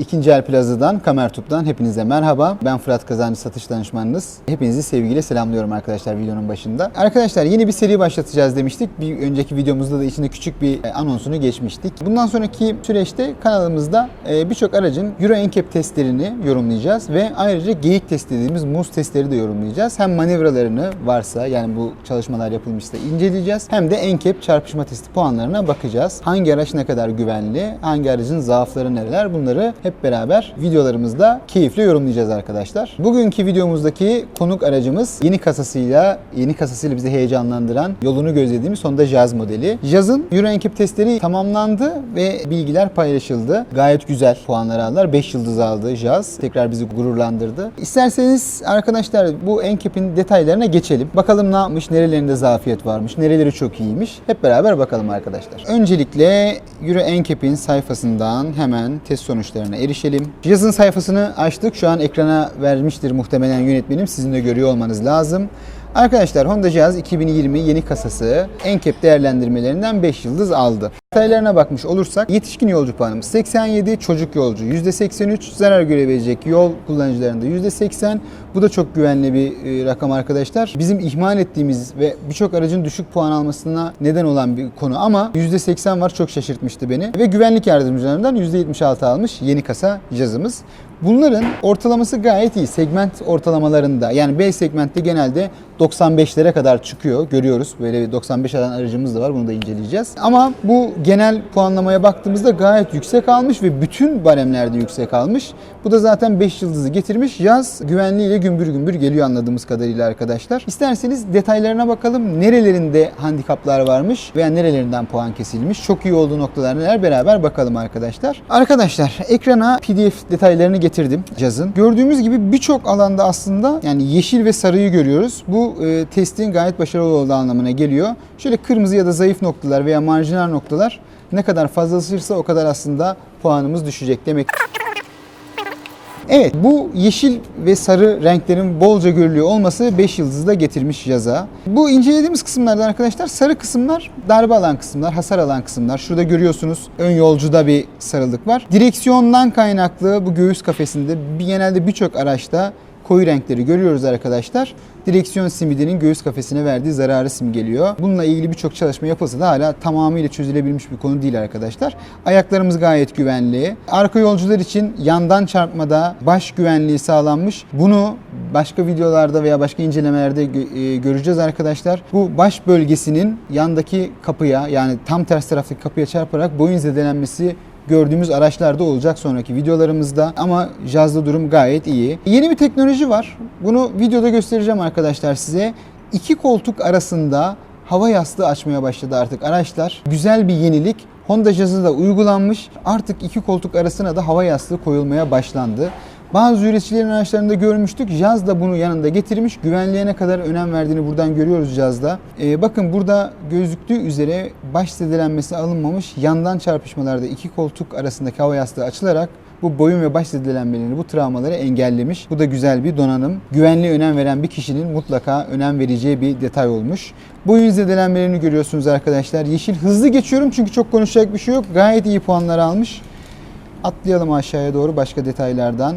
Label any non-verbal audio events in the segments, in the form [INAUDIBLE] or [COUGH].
İkinci El Plaza'dan, Kamertup'tan hepinize merhaba. Ben Fırat Kazancı satış danışmanınız. Hepinizi sevgiyle selamlıyorum arkadaşlar videonun başında. Arkadaşlar yeni bir seri başlatacağız demiştik. Bir önceki videomuzda da içinde küçük bir e, anonsunu geçmiştik. Bundan sonraki süreçte kanalımızda e, birçok aracın Euro NCAP testlerini yorumlayacağız ve ayrıca geyik test dediğimiz muz testleri de yorumlayacağız. Hem manevralarını varsa yani bu çalışmalar yapılmışsa inceleyeceğiz. Hem de NCAP çarpışma testi puanlarına bakacağız. Hangi araç ne kadar güvenli, hangi aracın zaafları neler bunları hep beraber videolarımızda keyifle yorumlayacağız arkadaşlar. Bugünkü videomuzdaki konuk aracımız yeni kasasıyla, yeni kasasıyla bizi heyecanlandıran, yolunu gözlediğimiz Honda Jazz modeli. Jazz'ın Euro NCAP testleri tamamlandı ve bilgiler paylaşıldı. Gayet güzel puanlar aldılar. 5 yıldız aldı Jazz. Tekrar bizi gururlandırdı. İsterseniz arkadaşlar bu NCAP'in detaylarına geçelim. Bakalım ne yapmış, nerelerinde zafiyet varmış, nereleri çok iyiymiş. Hep beraber bakalım arkadaşlar. Öncelikle Euro NCAP'in sayfasından hemen test sonuçlarına erişelim. Jazz'ın sayfasını açtık. Şu an ekrana vermiştir muhtemelen yönetmenim. Sizin de görüyor olmanız lazım. Arkadaşlar Honda Jazz 2020 yeni kasası NCAP değerlendirmelerinden 5 yıldız aldı. Detaylarına bakmış olursak yetişkin yolcu puanımız 87, çocuk yolcu %83, zarar görebilecek yol kullanıcılarında %80. Bu da çok güvenli bir e, rakam arkadaşlar. Bizim ihmal ettiğimiz ve birçok aracın düşük puan almasına neden olan bir konu ama %80 var çok şaşırtmıştı beni. Ve güvenlik yardımcılarından %76 almış yeni kasa Jazz'ımız. Bunların ortalaması gayet iyi. Segment ortalamalarında yani B segmentte genelde 95'lere kadar çıkıyor. Görüyoruz. Böyle bir 95 alan aracımız da var. Bunu da inceleyeceğiz. Ama bu genel puanlamaya baktığımızda gayet yüksek almış ve bütün baremlerde yüksek almış. Bu da zaten 5 yıldızı getirmiş. Yaz güvenliğiyle gümbür gümbür geliyor anladığımız kadarıyla arkadaşlar. İsterseniz detaylarına bakalım. Nerelerinde handikaplar varmış veya nerelerinden puan kesilmiş. Çok iyi olduğu noktalar neler beraber bakalım arkadaşlar. Arkadaşlar ekrana PDF detaylarını getirdim Jazz'ın. Gördüğümüz gibi birçok alanda aslında yani yeşil ve sarıyı görüyoruz. Bu e, testin gayet başarılı olduğu anlamına geliyor. Şöyle kırmızı ya da zayıf noktalar veya marjinal noktalar ne kadar fazlasıysa o kadar aslında puanımız düşecek demek. Evet bu yeşil ve sarı renklerin bolca görülüyor olması 5 yıldızı da getirmiş yaza. Bu incelediğimiz kısımlardan arkadaşlar sarı kısımlar darbe alan kısımlar, hasar alan kısımlar. Şurada görüyorsunuz ön yolcuda bir sarılık var. Direksiyondan kaynaklı bu göğüs kafesinde genelde birçok araçta koyu renkleri görüyoruz arkadaşlar. Direksiyon simidinin göğüs kafesine verdiği zararı simgeliyor. Bununla ilgili birçok çalışma yapılsa da hala tamamıyla çözülebilmiş bir konu değil arkadaşlar. Ayaklarımız gayet güvenli. Arka yolcular için yandan çarpmada baş güvenliği sağlanmış. Bunu başka videolarda veya başka incelemelerde e, göreceğiz arkadaşlar. Bu baş bölgesinin yandaki kapıya yani tam ters taraftaki kapıya çarparak boyun zedelenmesi gördüğümüz araçlarda olacak sonraki videolarımızda ama Jazz'da durum gayet iyi. Yeni bir teknoloji var. Bunu videoda göstereceğim arkadaşlar size. İki koltuk arasında hava yastığı açmaya başladı artık araçlar. Güzel bir yenilik. Honda Jazz'da da uygulanmış. Artık iki koltuk arasına da hava yastığı koyulmaya başlandı. Bazı üreticilerin araçlarında görmüştük. Jazz da bunu yanında getirmiş. Güvenliğe ne kadar önem verdiğini buradan görüyoruz Jazz'da. Ee, bakın burada gözüktüğü üzere baş zedelenmesi alınmamış. Yandan çarpışmalarda iki koltuk arasındaki hava yastığı açılarak bu boyun ve baş zedelenmelerini, bu travmaları engellemiş. Bu da güzel bir donanım. Güvenliğe önem veren bir kişinin mutlaka önem vereceği bir detay olmuş. Boyun zedelenmelerini görüyorsunuz arkadaşlar. Yeşil hızlı geçiyorum çünkü çok konuşacak bir şey yok. Gayet iyi puanlar almış. Atlayalım aşağıya doğru başka detaylardan.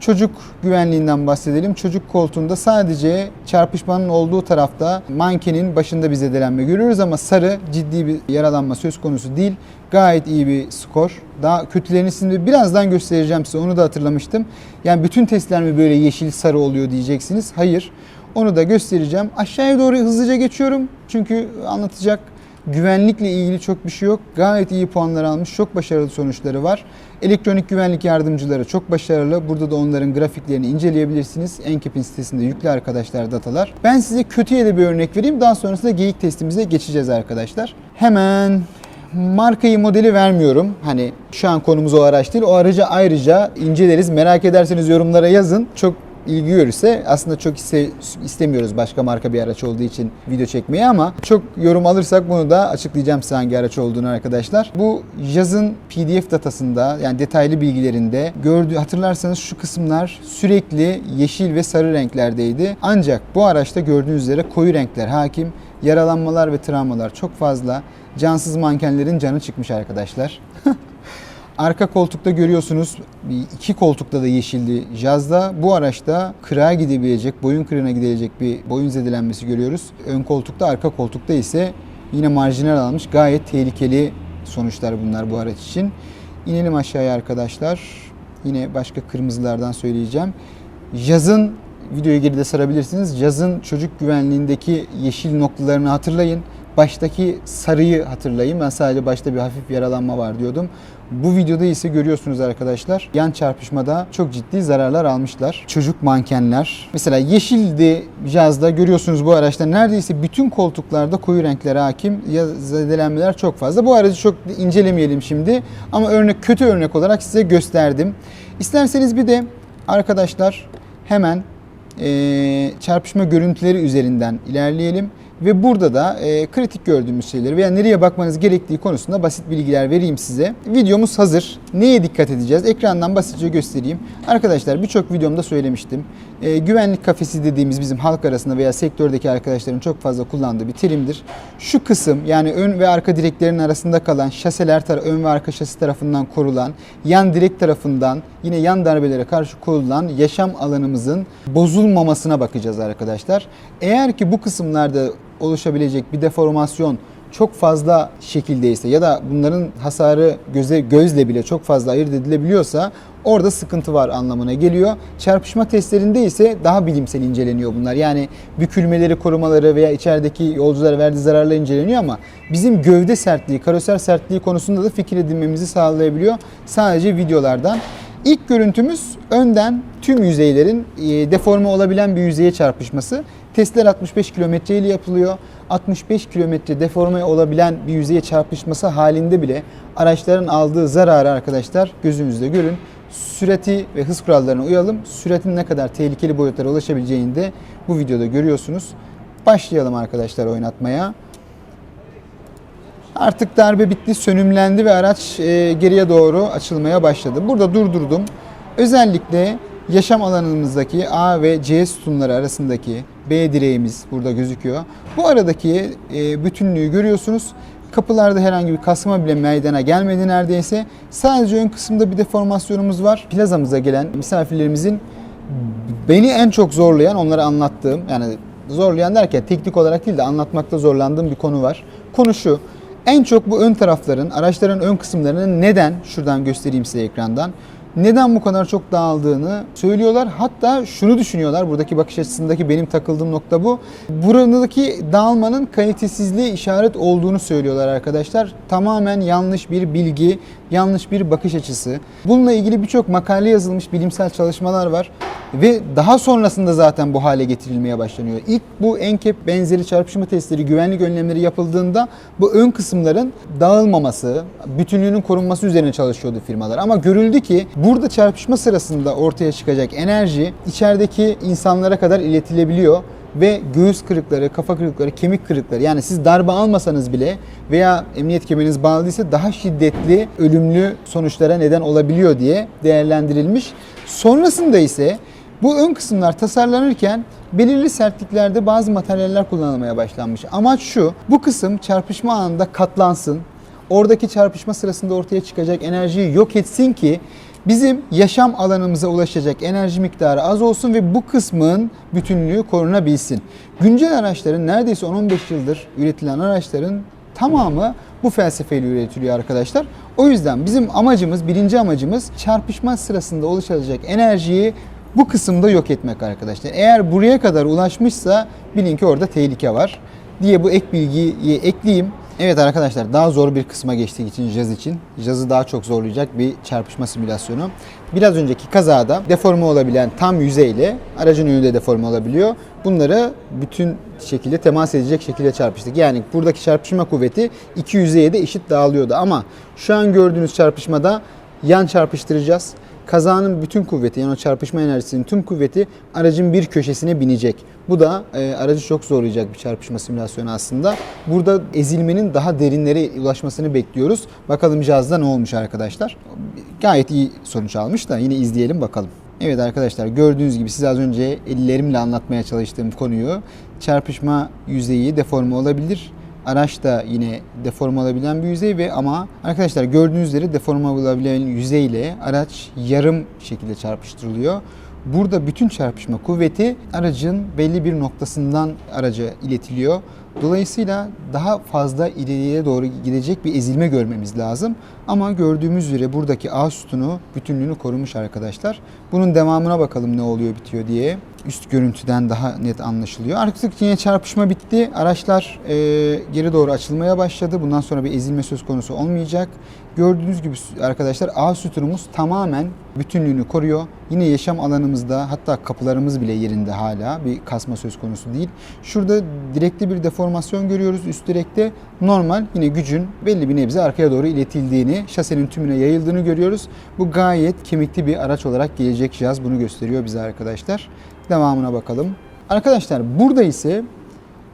Çocuk güvenliğinden bahsedelim. Çocuk koltuğunda sadece çarpışmanın olduğu tarafta mankenin başında bir zedelenme görüyoruz ama sarı ciddi bir yaralanma söz konusu değil. Gayet iyi bir skor. Daha kötülerini şimdi birazdan göstereceğim size onu da hatırlamıştım. Yani bütün testler mi böyle yeşil sarı oluyor diyeceksiniz. Hayır. Onu da göstereceğim. Aşağıya doğru hızlıca geçiyorum. Çünkü anlatacak Güvenlikle ilgili çok bir şey yok. Gayet iyi puanlar almış. Çok başarılı sonuçları var. Elektronik güvenlik yardımcıları çok başarılı. Burada da onların grafiklerini inceleyebilirsiniz. Enkep'in sitesinde yüklü arkadaşlar datalar. Ben size kötüye de bir örnek vereyim. Daha sonrasında geyik testimize geçeceğiz arkadaşlar. Hemen markayı modeli vermiyorum. Hani şu an konumuz o araç değil. O aracı ayrıca inceleriz. Merak ederseniz yorumlara yazın. Çok ilgi görürse aslında çok iste- istemiyoruz başka marka bir araç olduğu için video çekmeyi ama çok yorum alırsak bunu da açıklayacağım size hangi araç olduğunu arkadaşlar. Bu yazın PDF datasında yani detaylı bilgilerinde gördüğü hatırlarsanız şu kısımlar sürekli yeşil ve sarı renklerdeydi. Ancak bu araçta gördüğünüz üzere koyu renkler hakim. Yaralanmalar ve travmalar çok fazla. Cansız mankenlerin canı çıkmış arkadaşlar. [LAUGHS] Arka koltukta görüyorsunuz iki koltukta da yeşildi Jaz'da. Bu araçta kırığa gidebilecek, boyun kırığına gidebilecek bir boyun zedelenmesi görüyoruz. Ön koltukta, arka koltukta ise yine marjinal almış. Gayet tehlikeli sonuçlar bunlar bu araç için. İnelim aşağıya arkadaşlar. Yine başka kırmızılardan söyleyeceğim. Jaz'ın videoyu geride sarabilirsiniz. Jaz'ın çocuk güvenliğindeki yeşil noktalarını hatırlayın. Baştaki sarıyı hatırlayın. Ben sadece başta bir hafif yaralanma var diyordum. Bu videoda ise görüyorsunuz arkadaşlar yan çarpışmada çok ciddi zararlar almışlar. Çocuk mankenler. Mesela yeşildi Jaz'da görüyorsunuz bu araçta neredeyse bütün koltuklarda koyu renkler hakim. Ya zedelenmeler çok fazla. Bu aracı çok incelemeyelim şimdi. Ama örnek kötü örnek olarak size gösterdim. İsterseniz bir de arkadaşlar hemen e, çarpışma görüntüleri üzerinden ilerleyelim. Ve burada da e, kritik gördüğümüz şeyleri veya nereye bakmanız gerektiği konusunda basit bilgiler vereyim size. Videomuz hazır. Neye dikkat edeceğiz? Ekrandan basitçe göstereyim. Arkadaşlar birçok videomda söylemiştim. E, güvenlik kafesi dediğimiz bizim halk arasında veya sektördeki arkadaşların çok fazla kullandığı bir terimdir. Şu kısım yani ön ve arka direklerin arasında kalan şaseler ön ve arka şasi tarafından korulan, yan direk tarafından yine yan darbelere karşı korulan yaşam alanımızın bozulmamasına bakacağız arkadaşlar. Eğer ki bu kısımlarda oluşabilecek bir deformasyon çok fazla şekildeyse ya da bunların hasarı göze gözle bile çok fazla ayırt edilebiliyorsa orada sıkıntı var anlamına geliyor. Çarpışma testlerinde ise daha bilimsel inceleniyor bunlar. Yani bükülmeleri, korumaları veya içerideki yolculara verdiği zararlar inceleniyor ama bizim gövde sertliği, karoser sertliği konusunda da fikir edinmemizi sağlayabiliyor. Sadece videolardan. İlk görüntümüz önden tüm yüzeylerin e, deforme olabilen bir yüzeye çarpışması. Testler 65 kilometre ile yapılıyor. 65 kilometre deforme olabilen bir yüzeye çarpışması halinde bile araçların aldığı zararı arkadaşlar gözünüzde görün. Sürati ve hız kurallarına uyalım. Süratin ne kadar tehlikeli boyutlara ulaşabileceğini de bu videoda görüyorsunuz. Başlayalım arkadaşlar oynatmaya. Artık darbe bitti, sönümlendi ve araç e, geriye doğru açılmaya başladı. Burada durdurdum. Özellikle yaşam alanımızdaki A ve C sütunları arasındaki B direğimiz burada gözüküyor. Bu aradaki e, bütünlüğü görüyorsunuz. Kapılarda herhangi bir kasma bile meydana gelmedi neredeyse. Sadece ön kısımda bir deformasyonumuz var. Plazamıza gelen misafirlerimizin beni en çok zorlayan, onlara anlattığım yani zorlayan derken teknik olarak değil de anlatmakta zorlandığım bir konu var. Konu şu. En çok bu ön tarafların, araçların ön kısımlarının neden, şuradan göstereyim size ekrandan, neden bu kadar çok dağıldığını söylüyorlar. Hatta şunu düşünüyorlar, buradaki bakış açısındaki benim takıldığım nokta bu. Buradaki dağılmanın kalitesizliğe işaret olduğunu söylüyorlar arkadaşlar. Tamamen yanlış bir bilgi, yanlış bir bakış açısı. Bununla ilgili birçok makale yazılmış bilimsel çalışmalar var. Ve daha sonrasında zaten bu hale getirilmeye başlanıyor. İlk bu enkep benzeri çarpışma testleri, güvenlik önlemleri yapıldığında bu ön kısımların dağılmaması, bütünlüğünün korunması üzerine çalışıyordu firmalar. Ama görüldü ki burada çarpışma sırasında ortaya çıkacak enerji içerideki insanlara kadar iletilebiliyor ve göğüs kırıkları, kafa kırıkları, kemik kırıkları yani siz darbe almasanız bile veya emniyet kemeriniz bağlı değilse daha şiddetli ölümlü sonuçlara neden olabiliyor diye değerlendirilmiş. Sonrasında ise bu ön kısımlar tasarlanırken belirli sertliklerde bazı materyaller kullanılmaya başlanmış. Amaç şu, bu kısım çarpışma anında katlansın. Oradaki çarpışma sırasında ortaya çıkacak enerjiyi yok etsin ki bizim yaşam alanımıza ulaşacak enerji miktarı az olsun ve bu kısmın bütünlüğü korunabilsin. Güncel araçların neredeyse 10-15 yıldır üretilen araçların tamamı bu felsefeyle üretiliyor arkadaşlar. O yüzden bizim amacımız, birinci amacımız çarpışma sırasında oluşacak enerjiyi bu kısımda yok etmek arkadaşlar. Eğer buraya kadar ulaşmışsa bilin ki orada tehlike var diye bu ek bilgiyi ekleyeyim. Evet arkadaşlar daha zor bir kısma geçtiği için jaz için. Jazı daha çok zorlayacak bir çarpışma simülasyonu. Biraz önceki kazada deforme olabilen tam yüzeyle aracın önünde deforme olabiliyor. Bunları bütün şekilde temas edecek şekilde çarpıştık. Yani buradaki çarpışma kuvveti iki yüzeye de eşit dağılıyordu. Ama şu an gördüğünüz çarpışmada yan çarpıştıracağız. Kazanın bütün kuvveti yani o çarpışma enerjisinin tüm kuvveti aracın bir köşesine binecek. Bu da e, aracı çok zorlayacak bir çarpışma simülasyonu aslında. Burada ezilmenin daha derinlere ulaşmasını bekliyoruz. Bakalım cihazda ne olmuş arkadaşlar. Gayet iyi sonuç almış da yine izleyelim bakalım. Evet arkadaşlar gördüğünüz gibi size az önce ellerimle anlatmaya çalıştığım konuyu çarpışma yüzeyi deforme olabilir Araç da yine deforme olabilen bir yüzey ve ama arkadaşlar gördüğünüz üzere deforme olabilen yüzeyle araç yarım şekilde çarpıştırılıyor. Burada bütün çarpışma kuvveti aracın belli bir noktasından araca iletiliyor. Dolayısıyla daha fazla ileriye doğru gidecek bir ezilme görmemiz lazım. Ama gördüğümüz üzere buradaki A sütunu bütünlüğünü korumuş arkadaşlar. Bunun devamına bakalım ne oluyor bitiyor diye. Üst görüntüden daha net anlaşılıyor. Artık yine çarpışma bitti. Araçlar e, geri doğru açılmaya başladı. Bundan sonra bir ezilme söz konusu olmayacak. Gördüğünüz gibi arkadaşlar A sütunumuz tamamen bütünlüğünü koruyor. Yine yaşam alanımızda hatta kapılarımız bile yerinde hala bir kasma söz konusu değil. Şurada direkte bir deformasyon görüyoruz üst direkte. Normal yine gücün belli bir nebze arkaya doğru iletildiğini, şasenin tümüne yayıldığını görüyoruz. Bu gayet kemikli bir araç olarak gelecek cihaz bunu gösteriyor bize arkadaşlar. Devamına bakalım. Arkadaşlar burada ise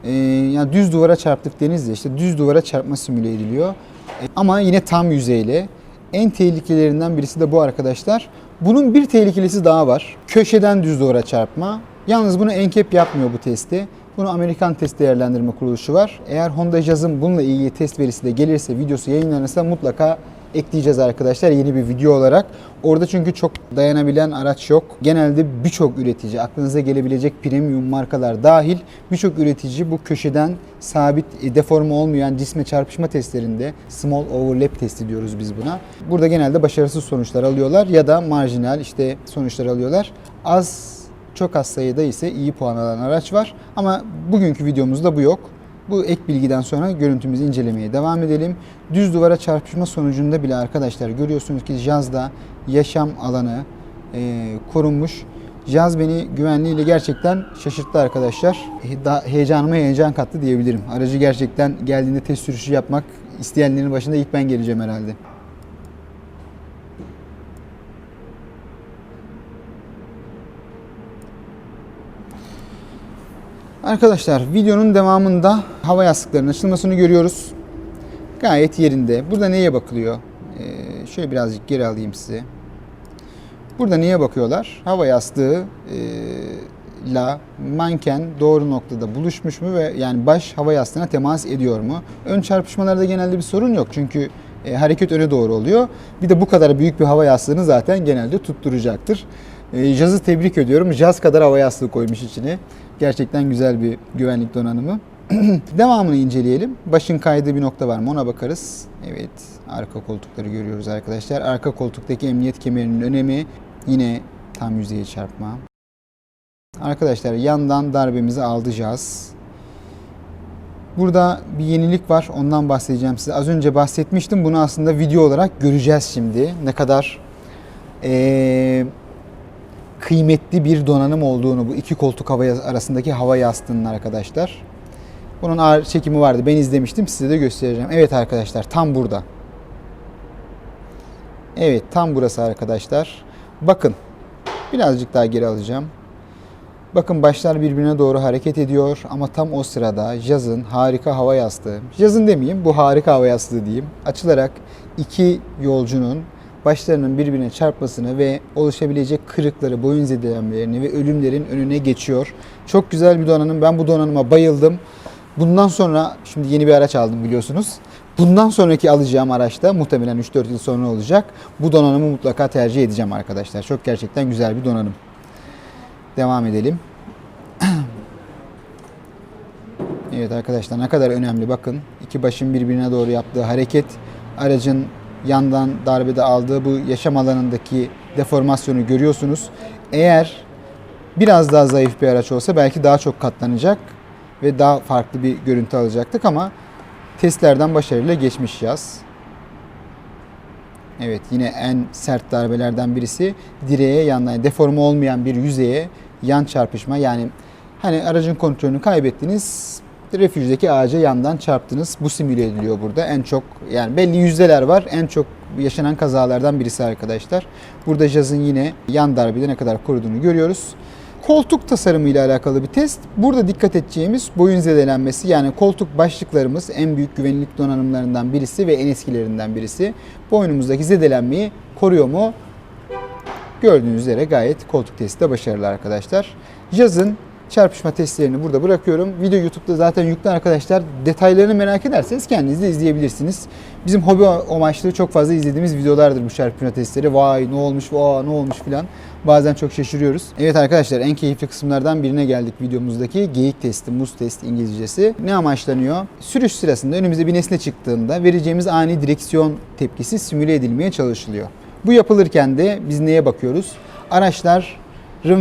e, yani düz duvara çarptık denizde işte düz duvara çarpma simüle ediliyor. E, ama yine tam yüzeyle. En tehlikelerinden birisi de bu arkadaşlar. Bunun bir tehlikelisi daha var. Köşeden düz duvara çarpma. Yalnız bunu Enkep yapmıyor bu testi. Bunu Amerikan Test Değerlendirme Kuruluşu var. Eğer Honda Jazz'ın bununla ilgili test verisi de gelirse, videosu yayınlanırsa mutlaka ekleyeceğiz arkadaşlar yeni bir video olarak. Orada çünkü çok dayanabilen araç yok. Genelde birçok üretici, aklınıza gelebilecek premium markalar dahil birçok üretici bu köşeden sabit e, deforme olmayan cisme çarpışma testlerinde small overlap testi diyoruz biz buna. Burada genelde başarısız sonuçlar alıyorlar ya da marjinal işte sonuçlar alıyorlar. Az çok az sayıda ise iyi puan alan araç var. Ama bugünkü videomuzda bu yok. Bu ek bilgiden sonra görüntümüzü incelemeye devam edelim. Düz duvara çarpışma sonucunda bile arkadaşlar görüyorsunuz ki Jazz'da yaşam alanı e, korunmuş. Jazz beni güvenliğiyle gerçekten şaşırttı arkadaşlar. He- heyecanıma heyecan kattı diyebilirim. Aracı gerçekten geldiğinde test sürüşü yapmak isteyenlerin başında ilk ben geleceğim herhalde. Arkadaşlar videonun devamında hava yastıklarının açılmasını görüyoruz. Gayet yerinde. Burada neye bakılıyor? Ee, şöyle birazcık geri alayım size. Burada neye bakıyorlar? Hava yastığı e, la manken doğru noktada buluşmuş mu ve yani baş hava yastığına temas ediyor mu? Ön çarpışmalarda genelde bir sorun yok çünkü e, hareket öne doğru oluyor. Bir de bu kadar büyük bir hava yastığını zaten genelde tutturacaktır. E, Jazz'ı tebrik ediyorum. Jazz kadar hava yastığı koymuş içine. Gerçekten güzel bir güvenlik donanımı. [CLEARS THROAT] Devamını inceleyelim. Başın kaydığı bir nokta var mı ona bakarız. Evet arka koltukları görüyoruz arkadaşlar. Arka koltuktaki emniyet kemerinin önemi yine tam yüzeye çarpma. Arkadaşlar yandan darbemizi alacağız. Burada bir yenilik var. Ondan bahsedeceğim size. Az önce bahsetmiştim. Bunu aslında video olarak göreceğiz şimdi. Ne kadar eee, kıymetli bir donanım olduğunu bu iki koltuk hava arasındaki hava yastığının arkadaşlar. Bunun ağır çekimi vardı. Ben izlemiştim. Size de göstereceğim. Evet arkadaşlar tam burada. Evet tam burası arkadaşlar. Bakın. Birazcık daha geri alacağım. Bakın başlar birbirine doğru hareket ediyor ama tam o sırada Jazz'ın harika hava yastığı, Jazz'ın demeyeyim bu harika hava yastığı diyeyim, açılarak iki yolcunun başlarının birbirine çarpmasını ve oluşabilecek kırıkları, boyun zedelenmelerini ve ölümlerin önüne geçiyor. Çok güzel bir donanım. Ben bu donanıma bayıldım. Bundan sonra şimdi yeni bir araç aldım biliyorsunuz. Bundan sonraki alacağım araçta muhtemelen 3-4 yıl sonra olacak. Bu donanımı mutlaka tercih edeceğim arkadaşlar. Çok gerçekten güzel bir donanım. Devam edelim. [CLEARS THROAT] Evet arkadaşlar ne kadar önemli bakın. İki başın birbirine doğru yaptığı hareket aracın yandan darbede aldığı bu yaşam alanındaki deformasyonu görüyorsunuz. Eğer biraz daha zayıf bir araç olsa belki daha çok katlanacak ve daha farklı bir görüntü alacaktık ama testlerden başarıyla geçmiş yaz. Evet yine en sert darbelerden birisi direğe yandan deforme olmayan bir yüzeye yan çarpışma yani hani aracın kontrolünü kaybettiniz refüjdeki ağaca yandan çarptınız. Bu simüle ediliyor burada. En çok yani belli yüzdeler var. En çok yaşanan kazalardan birisi arkadaşlar. Burada Jazz'ın yine yan darbede ne kadar koruduğunu görüyoruz. Koltuk tasarımı ile alakalı bir test. Burada dikkat edeceğimiz boyun zedelenmesi yani koltuk başlıklarımız en büyük güvenlik donanımlarından birisi ve en eskilerinden birisi. Boynumuzdaki zedelenmeyi koruyor mu? Gördüğünüz üzere gayet koltuk testi de başarılı arkadaşlar. Jazz'ın çarpışma testlerini burada bırakıyorum. Video YouTube'da zaten yüklü arkadaşlar. Detaylarını merak ederseniz kendiniz de izleyebilirsiniz. Bizim hobi amaçlı çok fazla izlediğimiz videolardır bu çarpışma testleri. Vay ne olmuş, vay ne olmuş filan. Bazen çok şaşırıyoruz. Evet arkadaşlar en keyifli kısımlardan birine geldik videomuzdaki geyik testi, muz testi İngilizcesi. Ne amaçlanıyor? Sürüş sırasında önümüze bir nesne çıktığında vereceğimiz ani direksiyon tepkisi simüle edilmeye çalışılıyor. Bu yapılırken de biz neye bakıyoruz? Araçların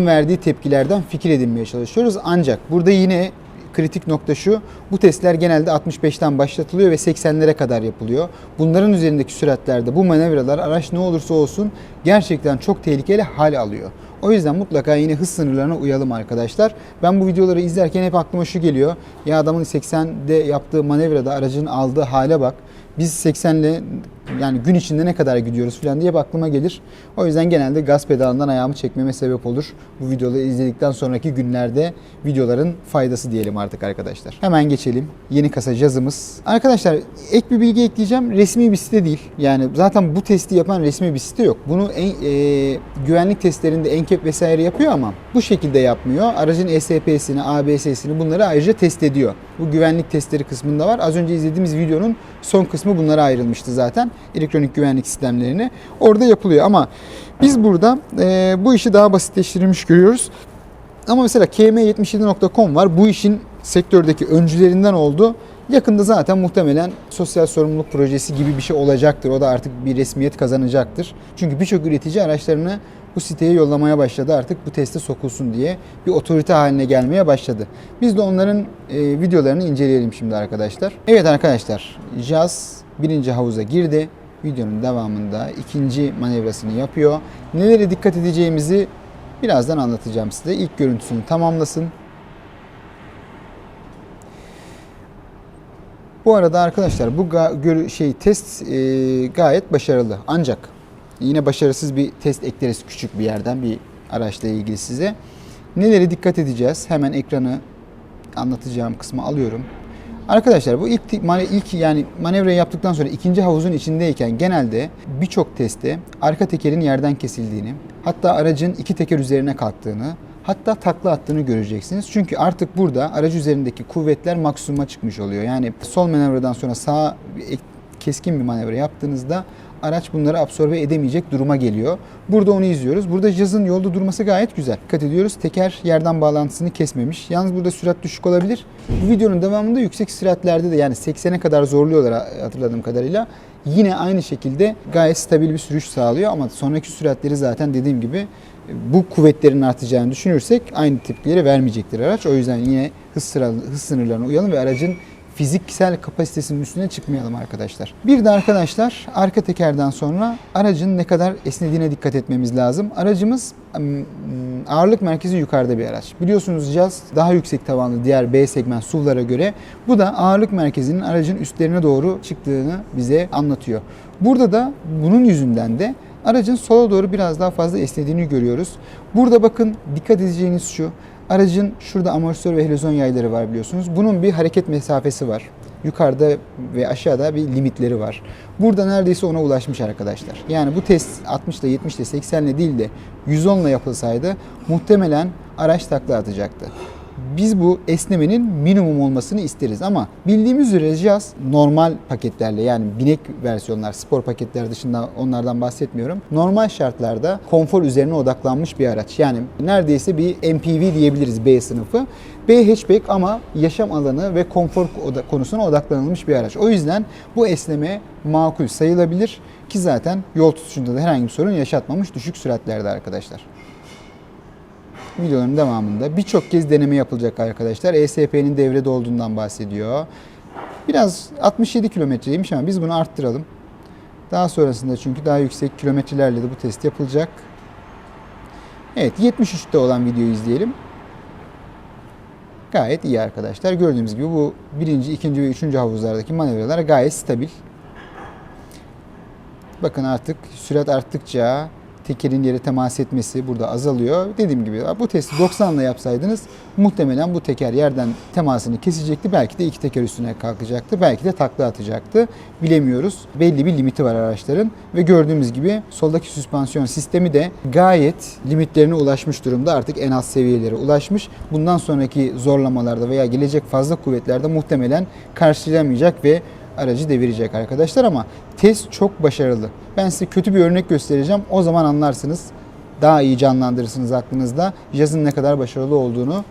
verdiği tepkilerden fikir edinmeye çalışıyoruz. Ancak burada yine kritik nokta şu. Bu testler genelde 65'ten başlatılıyor ve 80'lere kadar yapılıyor. Bunların üzerindeki süratlerde bu manevralar araç ne olursa olsun gerçekten çok tehlikeli hal alıyor. O yüzden mutlaka yine hız sınırlarına uyalım arkadaşlar. Ben bu videoları izlerken hep aklıma şu geliyor. Ya adamın 80'de yaptığı manevrada aracın aldığı hale bak. Biz 80 ile yani gün içinde ne kadar gidiyoruz falan diye hep aklıma gelir. O yüzden genelde gaz pedalından ayağımı çekmeme sebep olur. Bu videoları izledikten sonraki günlerde videoların faydası diyelim artık arkadaşlar. Hemen geçelim. Yeni kasa cazımız. Arkadaşlar ek bir bilgi ekleyeceğim. Resmi bir site değil. Yani zaten bu testi yapan resmi bir site yok. Bunu en, e, güvenlik testlerinde NCAP vesaire yapıyor ama bu şekilde yapmıyor. Aracın ESP'sini, ABS'sini bunları ayrıca test ediyor. Bu güvenlik testleri kısmında var. Az önce izlediğimiz videonun son kısmı bunlara ayrılmıştı zaten. Elektronik güvenlik sistemlerini. Orada yapılıyor ama biz burada e, bu işi daha basitleştirilmiş görüyoruz. Ama mesela km77.com var. Bu işin sektördeki öncülerinden oldu. Yakında zaten muhtemelen sosyal sorumluluk projesi gibi bir şey olacaktır. O da artık bir resmiyet kazanacaktır. Çünkü birçok üretici araçlarını bu siteye yollamaya başladı artık bu teste sokulsun diye bir otorite haline gelmeye başladı. Biz de onların e, videolarını inceleyelim şimdi arkadaşlar. Evet arkadaşlar Jazz birinci havuza girdi. Videonun devamında ikinci manevrasını yapıyor. Nelere dikkat edeceğimizi birazdan anlatacağım size. İlk görüntüsünü tamamlasın. Bu arada arkadaşlar bu şey test e, gayet başarılı. Ancak yine başarısız bir test ekleriz küçük bir yerden bir araçla ilgili size. Nelere dikkat edeceğiz? Hemen ekranı anlatacağım kısmı alıyorum. Arkadaşlar bu ilk ilk yani manevra yaptıktan sonra ikinci havuzun içindeyken genelde birçok testte arka tekerin yerden kesildiğini, hatta aracın iki teker üzerine kalktığını, hatta takla attığını göreceksiniz. Çünkü artık burada aracı üzerindeki kuvvetler maksimuma çıkmış oluyor. Yani sol manevradan sonra sağa ek- keskin bir manevra yaptığınızda araç bunları absorbe edemeyecek duruma geliyor. Burada onu izliyoruz. Burada cazın yolda durması gayet güzel. Dikkat ediyoruz. Teker yerden bağlantısını kesmemiş. Yalnız burada sürat düşük olabilir. Bu videonun devamında yüksek süratlerde de yani 80'e kadar zorluyorlar hatırladığım kadarıyla. Yine aynı şekilde gayet stabil bir sürüş sağlıyor ama sonraki süratleri zaten dediğim gibi bu kuvvetlerin artacağını düşünürsek aynı tepkileri vermeyecektir araç. O yüzden yine hız, sıra, hız sınırlarına uyalım ve aracın fiziksel kapasitesinin üstüne çıkmayalım arkadaşlar. Bir de arkadaşlar arka tekerden sonra aracın ne kadar esnediğine dikkat etmemiz lazım. Aracımız ım, ağırlık merkezi yukarıda bir araç. Biliyorsunuz Jazz daha yüksek tavanlı diğer B segment SUV'lara göre. Bu da ağırlık merkezinin aracın üstlerine doğru çıktığını bize anlatıyor. Burada da bunun yüzünden de aracın sola doğru biraz daha fazla esnediğini görüyoruz. Burada bakın dikkat edeceğiniz şu. Aracın şurada amortisör ve helezon yayları var biliyorsunuz. Bunun bir hareket mesafesi var. Yukarıda ve aşağıda bir limitleri var. Burada neredeyse ona ulaşmış arkadaşlar. Yani bu test 60 ile 70 ile 80 ile değil de 110 ile yapılsaydı muhtemelen araç takla atacaktı. Biz bu esnemenin minimum olmasını isteriz ama bildiğimiz üzere Jazz normal paketlerle yani binek versiyonlar, spor paketler dışında onlardan bahsetmiyorum. Normal şartlarda konfor üzerine odaklanmış bir araç. Yani neredeyse bir MPV diyebiliriz B sınıfı. B hatchback ama yaşam alanı ve konfor konusuna odaklanılmış bir araç. O yüzden bu esneme makul sayılabilir ki zaten yol tutuşunda da herhangi bir sorun yaşatmamış düşük süratlerde arkadaşlar videonun devamında birçok kez deneme yapılacak arkadaşlar. ESP'nin devrede olduğundan bahsediyor. Biraz 67 kilometreymiş ama biz bunu arttıralım. Daha sonrasında çünkü daha yüksek kilometrelerle de bu test yapılacak. Evet 73'te olan videoyu izleyelim. Gayet iyi arkadaşlar. Gördüğümüz gibi bu birinci, ikinci ve üçüncü havuzlardaki manevralar gayet stabil. Bakın artık sürat arttıkça tekerin yere temas etmesi burada azalıyor. Dediğim gibi bu testi 90 ile yapsaydınız muhtemelen bu teker yerden temasını kesecekti. Belki de iki teker üstüne kalkacaktı. Belki de takla atacaktı. Bilemiyoruz. Belli bir limiti var araçların ve gördüğümüz gibi soldaki süspansiyon sistemi de gayet limitlerine ulaşmış durumda. Artık en az seviyelere ulaşmış. Bundan sonraki zorlamalarda veya gelecek fazla kuvvetlerde muhtemelen karşılayamayacak ve aracı devirecek arkadaşlar ama test çok başarılı. Ben size kötü bir örnek göstereceğim. O zaman anlarsınız. Daha iyi canlandırırsınız aklınızda. Yazın ne kadar başarılı olduğunu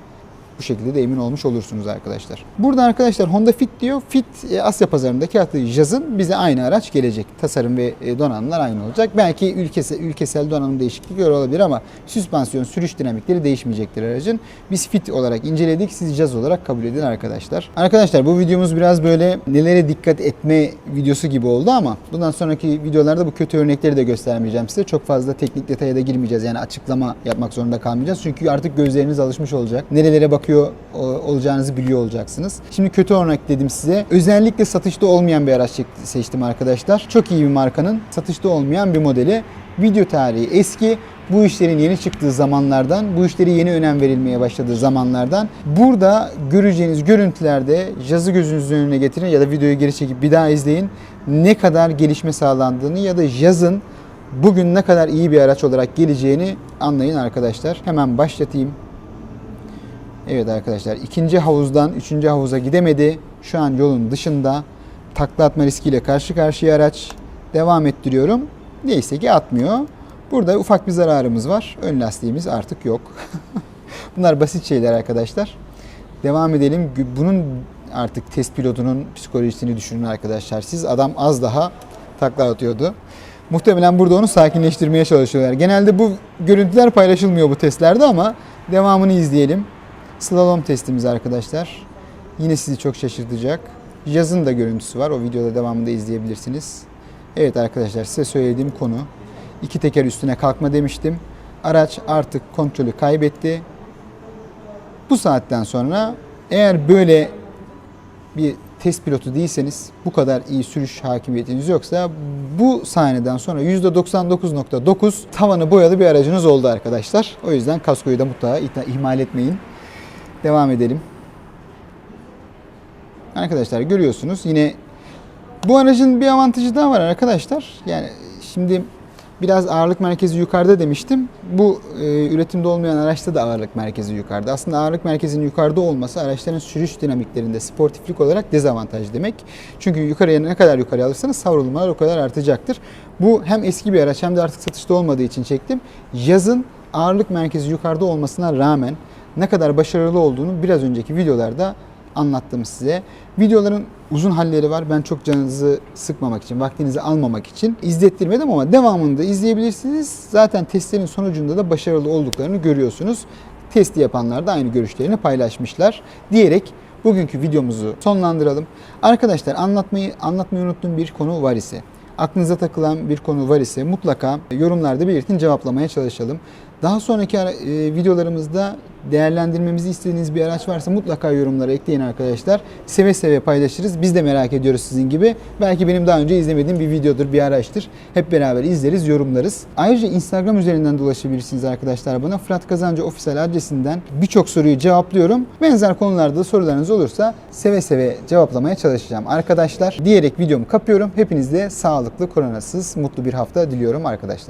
bu şekilde de emin olmuş olursunuz arkadaşlar. Burada arkadaşlar Honda Fit diyor. Fit e, Asya pazarındaki attığı Jazz'ın bize aynı araç gelecek. Tasarım ve e, donanımlar aynı olacak. Belki ülkesel, ülkesel donanım değişiklikleri olabilir ama süspansiyon, sürüş dinamikleri değişmeyecektir aracın. Biz Fit olarak inceledik. Siz Jazz olarak kabul edin arkadaşlar. Arkadaşlar bu videomuz biraz böyle nelere dikkat etme videosu gibi oldu ama bundan sonraki videolarda bu kötü örnekleri de göstermeyeceğim size. Çok fazla teknik detaya da girmeyeceğiz. Yani açıklama yapmak zorunda kalmayacağız. Çünkü artık gözleriniz alışmış olacak. Nerelere bakıyor o- olacağınızı biliyor olacaksınız. Şimdi kötü örnek dedim size. Özellikle satışta olmayan bir araç seçtim arkadaşlar. Çok iyi bir markanın satışta olmayan bir modeli. Video tarihi eski. Bu işlerin yeni çıktığı zamanlardan, bu işleri yeni önem verilmeye başladığı zamanlardan. Burada göreceğiniz görüntülerde yazı gözünüzün önüne getirin ya da videoyu geri çekip bir daha izleyin. Ne kadar gelişme sağlandığını ya da yazın bugün ne kadar iyi bir araç olarak geleceğini anlayın arkadaşlar. Hemen başlatayım. Evet arkadaşlar ikinci havuzdan üçüncü havuza gidemedi. Şu an yolun dışında takla atma riskiyle karşı karşıya araç. Devam ettiriyorum. Neyse ki atmıyor. Burada ufak bir zararımız var. Ön lastiğimiz artık yok. [LAUGHS] Bunlar basit şeyler arkadaşlar. Devam edelim. Bunun artık test pilotunun psikolojisini düşünün arkadaşlar. Siz adam az daha takla atıyordu. Muhtemelen burada onu sakinleştirmeye çalışıyorlar. Genelde bu görüntüler paylaşılmıyor bu testlerde ama devamını izleyelim. Slalom testimiz arkadaşlar. Yine sizi çok şaşırtacak. Yazın da görüntüsü var. O videoda devamında izleyebilirsiniz. Evet arkadaşlar size söylediğim konu. iki teker üstüne kalkma demiştim. Araç artık kontrolü kaybetti. Bu saatten sonra eğer böyle bir test pilotu değilseniz, bu kadar iyi sürüş hakimiyetiniz yoksa bu sahneden sonra %99.9 tavanı boyalı bir aracınız oldu arkadaşlar. O yüzden kaskoyu da mutlaka ihmal etmeyin. Devam edelim. Arkadaşlar görüyorsunuz yine bu aracın bir avantajı daha var arkadaşlar. Yani şimdi biraz ağırlık merkezi yukarıda demiştim. Bu e, üretimde olmayan araçta da ağırlık merkezi yukarıda. Aslında ağırlık merkezinin yukarıda olması araçların sürüş dinamiklerinde sportiflik olarak dezavantaj demek. Çünkü yukarıya ne kadar yukarı alırsanız savrulmalar o kadar artacaktır. Bu hem eski bir araç hem de artık satışta olmadığı için çektim. Yazın ağırlık merkezi yukarıda olmasına rağmen ne kadar başarılı olduğunu biraz önceki videolarda anlattım size. Videoların uzun halleri var. Ben çok canınızı sıkmamak için, vaktinizi almamak için izlettirmedim ama devamını da izleyebilirsiniz. Zaten testlerin sonucunda da başarılı olduklarını görüyorsunuz. Testi yapanlar da aynı görüşlerini paylaşmışlar diyerek bugünkü videomuzu sonlandıralım. Arkadaşlar anlatmayı anlatmayı unuttuğum bir konu var ise aklınıza takılan bir konu var ise mutlaka yorumlarda belirtin cevaplamaya çalışalım. Daha sonraki e, videolarımızda değerlendirmemizi istediğiniz bir araç varsa mutlaka yorumlara ekleyin arkadaşlar. Seve seve paylaşırız. Biz de merak ediyoruz sizin gibi. Belki benim daha önce izlemediğim bir videodur, bir araçtır. Hep beraber izleriz, yorumlarız. Ayrıca Instagram üzerinden de ulaşabilirsiniz arkadaşlar bana. Fırat Kazancı ofisel adresinden birçok soruyu cevaplıyorum. Benzer konularda da sorularınız olursa seve seve cevaplamaya çalışacağım arkadaşlar. Diyerek videomu kapıyorum. Hepinize sağlıklı, koronasız, mutlu bir hafta diliyorum arkadaşlar.